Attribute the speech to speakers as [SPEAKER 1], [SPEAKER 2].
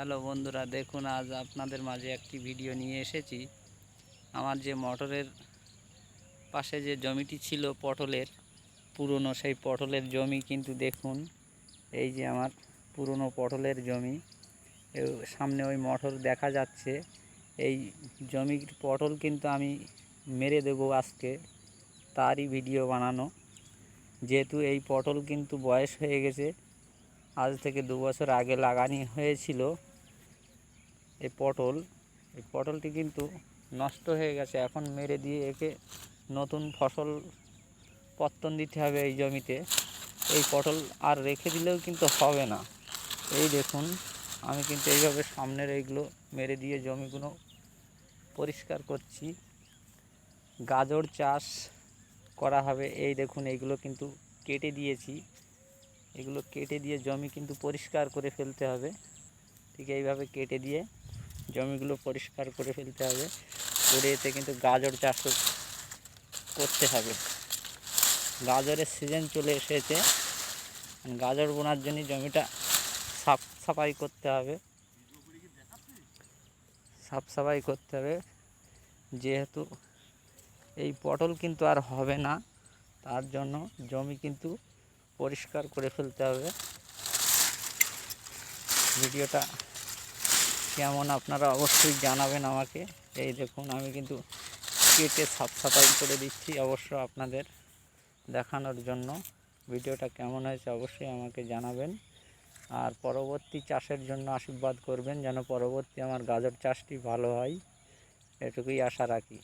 [SPEAKER 1] Hello বন্ধুরা, দেখুন, আজ আপনাদের মাঝে একটি ভিডিও নিয়ে এসেছি। আমার যে মোটরের পাশে যে জমিটি ছিল পটলের, পুরনো সেই পটলের জমি কিন্তু দেখুন, এই যে আমার পুরনো পটলের জমি। সামনে ওই মোটর দেখা যাচ্ছে, এই জমির পটল কিন্তু আমি মেরে দেবো আজকে, তারই ভিডিও বানানো। যেহেতু এই পটল কিন্তু বয়স হয়ে গেছে, আজ থেকে দু বছর আগে লাগানি হয়েছিল এই পটল, এই পটলটি কিন্তু নষ্ট হয়ে গেছে। এখন মেরে দিয়ে একে নতুন ফসল পত্তন দিতে হবে এই জমিতে। এই পটল আর রেখে দিলেও কিন্তু হবে না। এই দেখুন, আমি কিন্তু এইভাবে সামনের এইগুলো মেরে দিয়ে জমিগুলো পরিষ্কার করছি। গাজর চাষ করা হবে। এই দেখুন, এইগুলো কিন্তু কেটে দিয়েছি। এগুলো কেটে দিয়ে জমি কিন্তু পরিষ্কার করে ফেলতে হবে। ঠিক এইভাবে কেটে দিয়ে জমিগুলো পরিষ্কার করে ফেলতে হবে। করে এতে কিন্তু গাজর চাষ করতে হবে। গাজরের সিজন চলে এসেছে। গাজর বোনার জন্য জমিটা সাফ সাফাই করতে হবে। সাফ সাফাই করতে হবে। যেহেতু এই পটল কিন্তু আর হবে না, তার জন্য জমি কিন্তু পরিষ্কার করে ফেলতে হবে। ভিডিওটা কেমন আপনারা অবশ্যই জানাবেন আমাকে। এই দেখুন, আমি কিন্তু কেটে সাফ সাফাই করে দিচ্ছি অবশ্য আপনাদের দেখানোর জন্য। ভিডিওটা কেমন হয়েছে অবশ্যই আমাকে জানাবেন। আর পরবর্তী চাষের জন্য আশীর্বাদ করবেন, যেন পরবর্তী আমার গাজর চাষটি ভালো হয়। এটুকুই আশা রাখি।